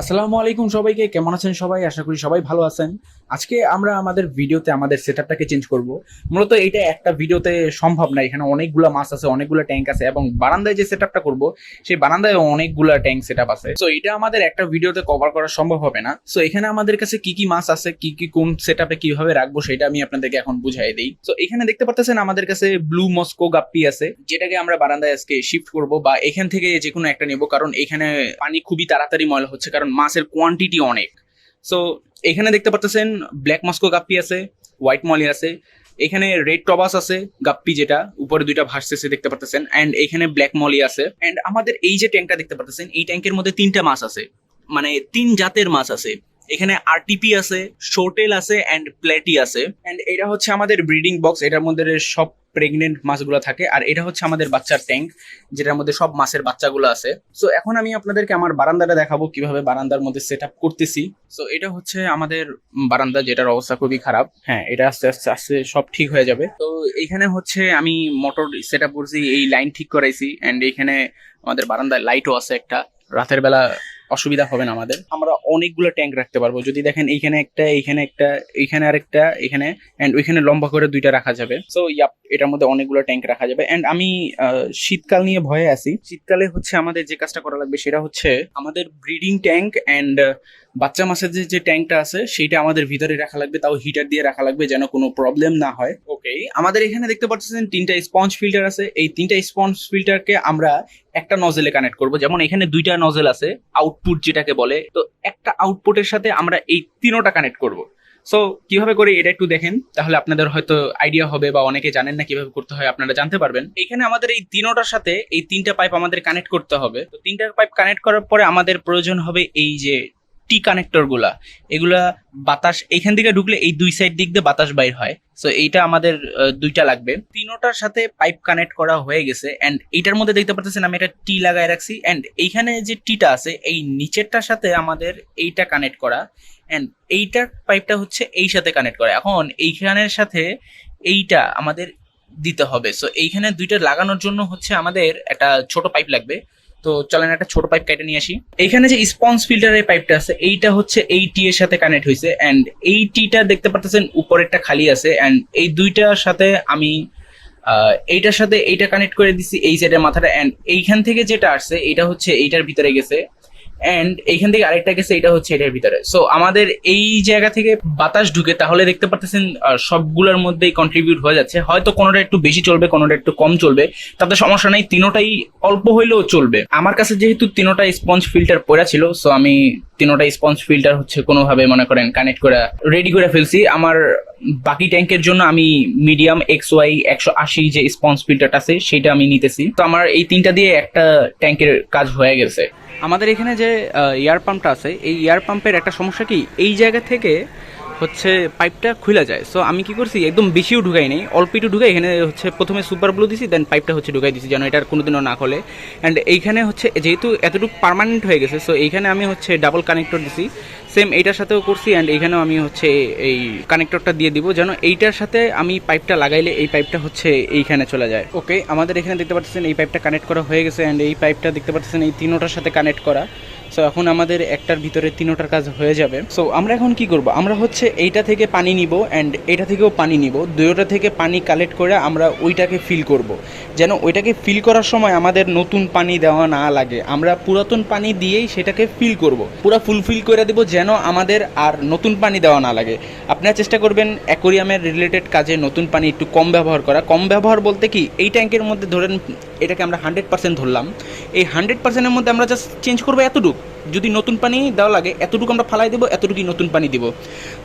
আসসালামু আলাইকুম সবাইকে, কেমন আছেন সবাই? আশা করি সবাই ভালো আছেন। আজকে আমরা আমাদের ভিডিওতে আমাদের সেটআপটাকে চেঞ্জ করব। মূলত এটা একটা ভিডিওতে সম্ভব না, এখানে অনেকগুলো মাছ আছে, অনেকগুলো ট্যাঙ্ক আছে এবং বারান্দায় যে সেটআপটা করব, সেই বারান্দায় অনেকগুলো ট্যাঙ্ক সেটআপ আছে। সো এটা আমাদের একটা ভিডিওতে কভার করা সম্ভব হবে না। সো এখানে আমাদের কাছে কি কি মাছ আছে, কি কি কোন সেটআপে কীভাবে রাখব, সেটা আমি আপনাদেরকে এখন বুঝাই দিই। সো এখানে দেখতে পাচ্ছেন আমাদের কাছে ব্লু মস্কো গাপ্পি আছে, যেটাকে আমরা বারান্দায় আজকে শিফট করব বা এখান থেকে যে কোনো একটা নেব, কারণ এখানে পানি খুবই তাড়াতাড়ি ময়লা হচ্ছে, কারণ মাছের কোয়ান্টিটি অনেক। সো এখানে দেখতে পাচ্ছেন ব্ল্যাক মস্কো গাপ্পি আছে হোয়াইট মলি আছে, এখানে রেড টবাস আছে গাপ্পি যেটা, উপরে দুইটা ভাসতেছে দেখতে পাচ্ছেন অ্যান্ড এখানে ব্ল্যাক মলি আছে। অ্যান্ড আমাদের এই যে ট্যাঙ্কটা দেখতে পাচ্ছেন এই ট্যাঙ্কের মধ্যে তিনটা মাছ আছে। মানে তিন জাতের মাছ আছে। এখানে আরটিপি আছে শোটেল আছে এন্ড প্লেটি আছে। এন্ড এটা হচ্ছে আমাদের ব্রিডিং বক্স এটার মধ্যে সব প্রেগনেন্ট মাছগুলো থাকে, আর এটা হচ্ছে আমাদের বাচ্চার ট্যাঙ্ক যেটার মধ্যে সব মাছের বাচ্চাগুলো আছে। সো এখন আমি আপনাদেরকে আমার বারান্দাটা দেখাবো, কীভাবে বারান্দার মধ্যে সেট আপ করতেছি। সো এটা হচ্ছে আমাদের বারান্দা, যেটার অবস্থা খুবই খারাপ। হ্যাঁ এটা আস্তে আস্তে আস্তে সব ঠিক হয়ে যাবে। তো এখানে হচ্ছে আমি মোটর সেট আপ করছি, এই লাইন ঠিক করাইছি। এন্ড এখানে আমাদের বারান্দায় লাইটও আছে একটা। রাতের বেলা অসুবিধা হবে না আমাদের। আমরা অনেকগুলো ট্যাঙ্ক রাখতে পারব। যদি দেখেন এইখানে একটা এইখানে একটা, এইখানে আরেকটা এখানে অ্যান্ড ওইখানে লম্বা করে দুইটা রাখা যাবে। সো ইয়াপ এটার মধ্যে অনেকগুলো ট্যাঙ্ক রাখা যাবে। অ্যান্ড আমি শীতকাল নিয়ে ভয়ে আছি। শীতকালে হচ্ছে আমাদের যে কাজটা করা লাগবে সেটা হচ্ছে আমাদের ব্রিডিং ট্যাঙ্ক এন্ড বাচ্চা মাছের যে যে ট্যাঙ্কটা আছে সেইটা আমাদের ভিতরে রাখা লাগবে তাও হিটার দিয়ে রাখা লাগবে যেন কোনো প্রবলেম না হয়। ওকে আমাদের এখানে দেখতে পাচ্ছেন তিনটা স্পঞ্জ ফিল্টার আছে। এই তিনটা স্পঞ্জ ফিল্টারকে আমরা একটা নজেলে কানেক্ট করব। যেমন এখানে দুইটা নজেল আছে আউটপুট যেটাকে বলে। তো একটা আউটপুটের সাথে আমরা এই তিনোটা কানেক্ট করব। সো কীভাবে করে এটা একটু দেখেন তাহলে আপনাদের হয়তো আইডিয়া হবে বা অনেকে জানেন না কীভাবে করতে হয় আপনারা জানতে পারবেন। এখানে আমাদের এই তিনোটার সাথে এই তিনটা পাইপ আমাদের কানেক্ট করতে হবে। তো তিনটা পাইপ কানেক্ট করার পরে আমাদের প্রয়োজন হবে এই যে টি কানেক্টরগুলা এগুলা বাতাস, এখান থেকে ঢুকলে এই দুই সাইড দিক দিয়ে বাতাস বাইর হয়। সো এইটা আমাদের দুইটা লাগবে। তিনোটার সাথে পাইপ কানেক্ট করা হয়ে গেছে এন্ড এইটার মধ্যে দেখতে পাচ্ছেন আমি এটা টি লাগাই রাখছি এন্ড এইখানে যে টিটা আছে, এই নিচেরটার সাথে আমাদের এইটা কানেক্ট করা এন্ড এইটার পাইপটা হচ্ছে এই সাথে কানেক্ট করা। এখন এইখানের সাথে এইটা আমাদের দিতে হবে। সো এইখানে দুইটা লাগানোর জন্য হচ্ছে আমাদের একটা ছোট পাইপ লাগবে। তো চলেন একটা ছোট পাইপ কেটে নিয়ে আসি। এইখানে যে স্পঞ্জ ফিল্টারের পাইপটা আছে, এইটা হচ্ছে এই টি এর সাথে কানেক্ট হয়েছে এন্ড এই টিটা দেখতে পাচ্ছেন উপরেরটা খালি আছে এন্ড এই দুইটার সাথে আমি এইটার সাথে এইটা কানেক্ট করে দিছি এই সাইডের মাথাটা এন্ড এইখান থেকে যেটা আসছে এটা হচ্ছে এইটার ভিতরে গেছে। এন্ড এইখান থেকে আরেকটা গেছে এটা হচ্ছে এটার ভিতরে। সো আমাদের এই জায়গা থেকে বাতাস ঢুকে তাহলে দেখতে পাচ্ছেন সবগুলোর মধ্যেই কন্ট্রিবিউট হয়ে যাচ্ছে। হয়তো কোনোটা একটু বেশি চলবে, কোনোটা একটু কম চলবে। তাতে সমস্যা নাই, তিনোটাই অল্প হইলেও চলবে। আমার কাছে যেহেতু তিনোটা স্পঞ্জ ফিল্টার পড়া ছিল সো আমি তিনোটা স্পঞ্জ ফিল্টার হচ্ছে কোনোভাবে, মনে করেন কানেক্ট করে রেডি করে ফেলছি। আমার বাকি ট্যাঙ্কের জন্য আমি মিডিয়াম এক্স ওয়াই একশো আশি যে স্পঞ্জ ফিল্টারটা আছে, সেটা আমি নিতেছি। তো আমার এই তিনটা দিয়ে একটা ট্যাঙ্কের কাজ হয়ে গেছে। আমাদের এখানে যে এয়ার পাম্পটা আছে, এই এয়ার পাম্পের একটা সমস্যা কি? এই জায়গা থেকে হচ্ছে পাইপটা খুলে যায়। সো আমি কি করছি, একদম বেশিও ঢুকাই নেই অল্প একটু ঢুকাই, এখানে হচ্ছে প্রথমে সুপার ব্লু দিছি দেন পাইপটা হচ্ছে ঢুকাই দিছি, যেন এটার কোনোদিনও না খোলে। অ্যান্ড এইখানে হচ্ছে, যেহেতু এতটুকু পার্মানেন্ট হয়ে গেছে সো এইখানে আমি হচ্ছে ডাবল কানেক্টর দিছি। সেম এইটার সাথেও করছি অ্যান্ড এইখানেও আমি হচ্ছে এই কানেক্টরটা দিয়ে দিব, যেন এইটার সাথে আমি পাইপটা লাগাইলে এই পাইপটা হচ্ছে এইখানে চলে যায়। ওকে আমাদের এখানে দেখতে পাচ্ছেন, এই পাইপটা কানেক্ট করা হয়ে গেছে অ্যান্ড এই পাইপটা দেখতে পাচ্ছেন, এই তিনোটার সাথে কানেক্ট করা। সো এখন আমাদের একটার ভিতরে তিনোটার কাজ হয়ে যাবে। সো আমরা এখন কি করব? আমরা হচ্ছে এইটা থেকে পানি নিব অ্যান্ড এটা থেকেও পানি নিব। দুয়োটা থেকে পানি কালেক্ট করে আমরা ওইটাকে ফিল করব। যেন ওইটাকে ফিল করার সময় আমাদের নতুন পানি দেওয়া না লাগে। আমরা পুরাতন পানি দিয়েই সেটাকে ফিল করব। পুরো ফুলফিল করে দেব যেন আমাদের আর নতুন পানি দেওয়া না লাগে। আপনারা চেষ্টা করবেন অ্যাকোরিয়ামের রিলেটেড কাজে নতুন পানি একটু কম ব্যবহার করা। কম ব্যবহার বলতে কি, এই ট্যাঙ্কের মধ্যে ধরেন এটাকে আমরা হান্ড্রেড পার্সেন্ট ধরলাম। এই হান্ড্রেড পার্সেন্টের মধ্যে আমরা জাস্ট চেঞ্জ করব এতটুকু। যদি নতুন পানি দেওয়া লাগে, এতটুকু আমরা ফালাই দেবো, এতটুকুই নতুন পানি দিব।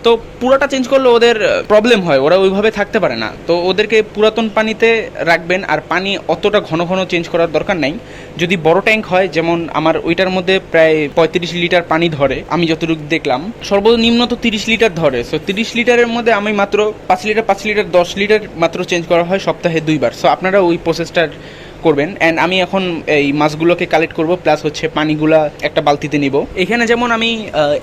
তো পুরোটা চেঞ্জ করলে ওদের প্রবলেম হয়, ওরা ওইভাবে থাকতে পারে না। তো ওদেরকে পুরাতন পানিতে রাখবেন, আর পানি অতটা ঘন ঘন চেঞ্জ করার দরকার নাই। যদি বড় ট্যাঙ্ক হয়, যেমন আমার ওইটার মধ্যে প্রায় পঁয়ত্রিশ লিটার পানি ধরে, আমি যতটুকু দেখলাম, সর্বনিম্ন তো তিরিশ লিটার ধরে। সো তিরিশ লিটারের মধ্যে আমি মাত্র পাঁচ লিটার পাঁচ লিটার, দশ লিটার মাত্র চেঞ্জ করা হয় সপ্তাহে দুইবার। সো আপনারা ওই প্রসেসটার করবেন অ্যান্ড আমি এখন এই মাছগুলোকে কালেক্ট করব প্লাস হচ্ছে পানিগুলা একটা বালতিতে নিব। এখানে যেমন আমি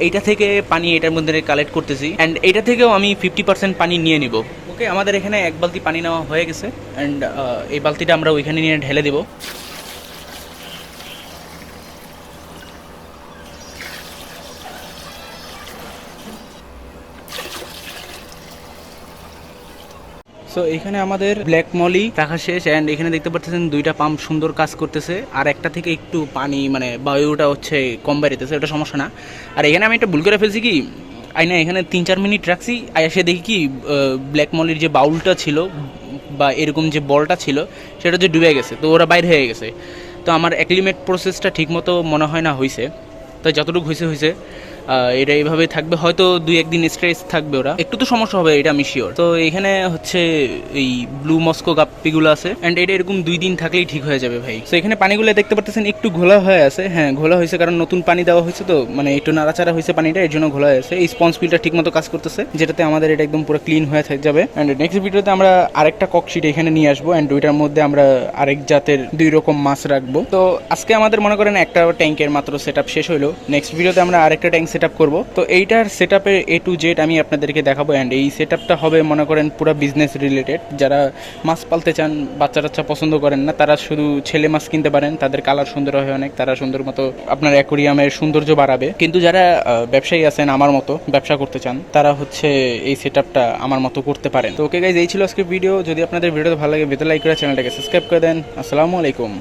এইটা থেকে পানি এটার মধ্যে কালেক্ট করতেছি অ্যান্ড এটা থেকেও আমি ফিফটি পার্সেন্ট পানি নিয়ে নিব। ওকে আমাদের এখানে এক বালতি পানি নেওয়া হয়ে গেছে অ্যান্ড এই বালতিটা আমরা ওইখানে নিয়ে ঢেলে দেবো। সো এখানে আমাদের ব্ল্যাক মলি রাখা শেষ অ্যান্ড এখানে দেখতে পাচ্ছেন দুইটা পাম্প সুন্দর কাজ করতেছে। আর একটা থেকে একটু পানি মানে বায়ুটা হচ্ছে কম বেরিতেছে, ওটা সমস্যা না। আর এখানে আমি একটা ভুল করে ফেলছি কি? আই না, এখানে তিন চার মিনিট রাখছি আর এসে দেখি কি ব্ল্যাক মলির যে বাউলটা ছিল, বা এরকম যে বলটা ছিল, সেটা যে ডুবে গেছে, তো ওরা বাইরে হয়ে গেছে। তো আমার অ্যাক্লিমেট প্রসেসটা ঠিকমতো মনে হয় না হয়েছে তো যতটুকু হয়েছে হয়েছে এটা এইভাবে থাকবে। হয়তো দুই একদিন স্ট্রেস থাকবে ওরা। একটু তো সমস্যা হবে, এটা আমি শিওর তো এখানে হচ্ছে এই ব্লু মস্কো গাপ্পিগুলো আছে। অ্যান্ড এটা এরকম দুই দিন থাকলেই ঠিক হয়ে যাবে ভাই। তো এখানে পানিগুলো দেখতে পাচ্ছেন একটু ঘোলা হয়ে আছে। হ্যাঁ ঘোলা হয়েছে কারণ নতুন পানি দেওয়া হয়েছে তো। মানে একটু নাড়াচাড়া হয়েছে পানিটা, এর জন্য ঘোলা হয়ে আছে। এই স্পঞ্জ পিলটা ঠিক মতো কাজ করতেছে, যেটাতে আমাদের এটা একদম পুরো ক্লিন হয়ে যাবে। অ্যান্ড নেক্সট ভিডিওতে আমরা আরেকটা ককশিট এখানে নিয়ে আসব। অ্যান্ড ওইটার মধ্যে আমরা আরেক জাতের দুই রকম মাছ রাখব। তো আজকে আমাদের মনে করেন একটা ট্যাঙ্কের মাত্র সেট শেষ হলো নেক্সট ভিডিওতে আমরা আরেকটা ট্যাঙ্ক সেট আপ করব। তো এইটার সেট আপের এ টু জেড আমি আপনাদেরকে দেখাবো অ্যান্ড এই সেট আপটা হবে, মনে করেন, পুরো বিজনেস রিলেটেড যারা মাছ পালতে চান, বাচ্চা টাচ্চা পছন্দ করেন না, তারা শুধু ছেলে মাছ কিনতে পারেন, তাদের কালার সুন্দর হয় অনেক, তারা সুন্দর মতো আপনার অ্যাকোরিয়ামের সৌন্দর্য বাড়াবে। কিন্তু যারা ব্যবসায়ী আছেন আমার মতো, ব্যবসা করতে চান, তারা হচ্ছে এই সেট আপটা আমার মতো করতে পারেন। তো ওকে গাইজ এই ছিল আজকে ভিডিও যদি আপনাদের ভিডিওতে ভালো লাগে, ভিতরে লাইক করে চ্যানেলটাকে সাবস্ক্রাইব করে দেন। আসসালামু আলাইকুম।